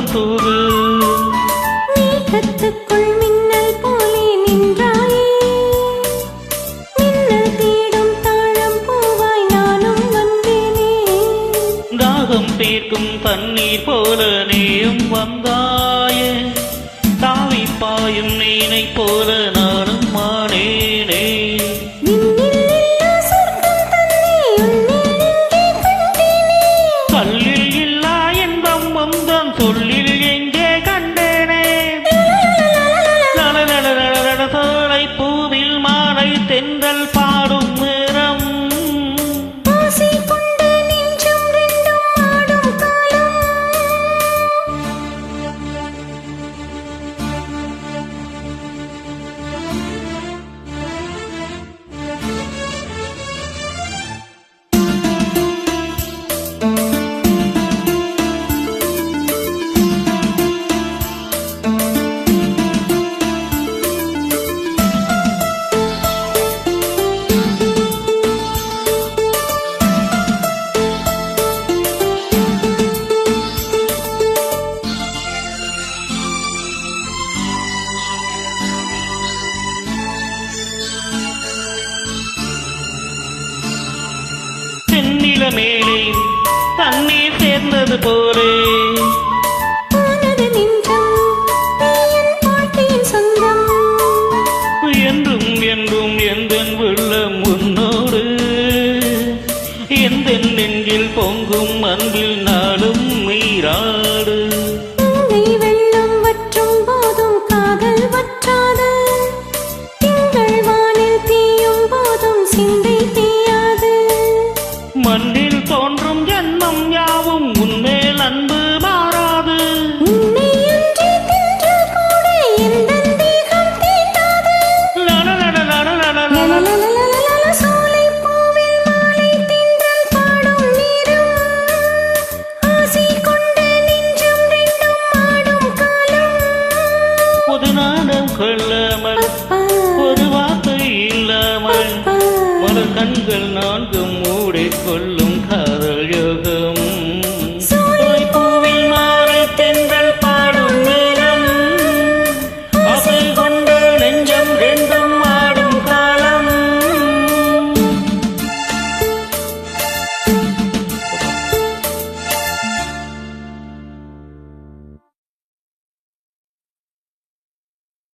வாசம் போது மேகத்துக்குள் மின்னல் போலே நின்றாயே. மின்னல் தேடும் தாழம் பூவாய் நானும் வந்தேனே. தாகம் தீர்க்கும் தண்ணீர் போல நீயும் வந்தாயே. தாவி நீனை போல நானும் மானேனே. நீல மேலே தண்ணீர் சேர்ந்தது போலே. என்றும் என்றும் எந்த உள்ளம் உன்னோடு? எந்த நெஞ்சில் பொங்கும் அன்பில் இதில் தோன்றும் ஜென்மம் யாவும் உன்மேல் அன்பு மலர் கண்கள் நான்கும் மூடிக்கொள்ளும் காதல் யோகம்